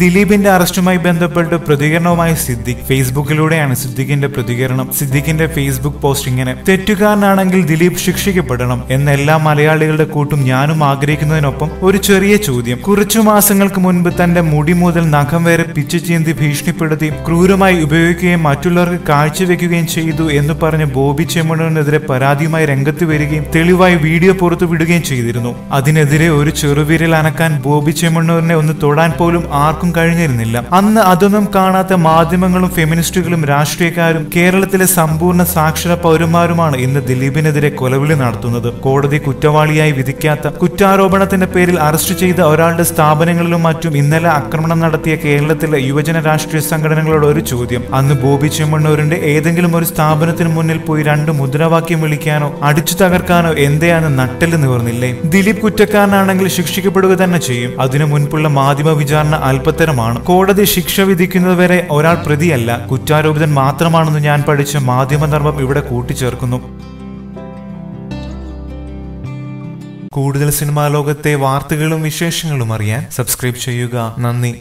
ദിലീപിന്റെ അറസ്റ്റുമായി ബന്ധപ്പെട്ട് പ്രതികരണവുമായി സിദ്ദിഖ് ഫേസ്ബുക്കിലൂടെയാണ് സിദ്ദിഖിന്റെ പ്രതികരണം. സിദ്ദിഖിന്റെ ഫേസ്ബുക്ക് പോസ്റ്റ് ഇങ്ങനെ തെറ്റുകാരനാണെങ്കിൽ ദിലീപ് ശിക്ഷിക്കപ്പെടണം എന്ന എല്ലാ മലയാളികളുടെ കൂട്ടും ഞാനും ആഗ്രഹിക്കുന്നതിനൊപ്പം ഒരു ചെറിയ ചോദ്യം. കുറച്ചു മാസങ്ങൾക്ക് മുൻപ് തന്റെ മുടി മുതൽ നഖം വരെ പിച്ചു ചീന്തി ഭീഷണിപ്പെടുത്തി ക്രൂരമായി ഉപയോഗിക്കുകയും മറ്റുള്ളവർക്ക് കാഴ്ചവെക്കുകയും ചെയ്തു എന്ന് പറഞ്ഞ് ബോബി ചെമ്മണ്ണൂരിനെതിരെ പരാതിയുമായി രംഗത്ത് വരികയും തെളിവായി വീഡിയോ പുറത്തുവിടുകയും ചെയ്തിരുന്നു. അതിനെതിരെ ഒരു ചെറുവിരൽ അനക്കാൻ ബോബി ചെമ്മണ്ണൂരിനെ ഒന്ന് തൊടാൻ പോലും ആർക്കും കഴിഞ്ഞിരുന്നില്ല. അന്ന് അതൊന്നും കാണാത്ത മാധ്യമങ്ങളും ഫെമിനിസ്റ്റുകളും രാഷ്ട്രീയക്കാരും കേരളത്തിലെ സമ്പൂർണ സാക്ഷര പൗരന്മാരുമാണ് ഇന്ന് ദിലീപിനെതിരെ കൊലവിളി നടത്തുന്നത്. കോടതി കുറ്റവാളിയായി വിധിക്കാത്ത കുറ്റാരോപണത്തിന്റെ പേരിൽ അറസ്റ്റ് ചെയ്ത ഒരാളുടെ സ്ഥാപനങ്ങളിലും മറ്റും ഇന്നലെ ആക്രമണം നടത്തിയ കേരളത്തിലെ യുവജന രാഷ്ട്രീയ സംഘടനകളോട് ഒരു ചോദ്യം. അന്ന് ബോബി ചെമ്മണ്ണൂരിന്റെ ഏതെങ്കിലും ഒരു സ്ഥാപനത്തിന് മുന്നിൽ പോയി രണ്ട് മുദ്രാവാക്യം വിളിക്കാനോ അടിച്ചു തകർക്കാനോ എന്തെയാന്ന് നട്ടൽ നിവർന്നില്ലേ? ദിലീപ് കുറ്റക്കാരനാണെങ്കിൽ ശിക്ഷിക്കപ്പെടുക തന്നെ ചെയ്യും. അതിനു മുൻപുള്ള മാധ്യമ വിചാരണ അല്പത്തരമാണ് കോടതി ശിക്ഷ വിധിക്കുന്നതുവരെ ഒരാൾ പ്രതിയല്ല. കുറ്റാരോപിതൻ മാത്രമാണെന്ന് ഞാൻ പഠിച്ച മാധ്യമധർമ്മം ഇവിടെ കൂട്ടിച്ചേർക്കുന്നു. കൂടുതൽ സിനിമാ ലോകത്തെ വാർത്തകളും വിശേഷങ്ങളും അറിയാൻ സബ്സ്ക്രൈബ് ചെയ്യുക. നന്ദി.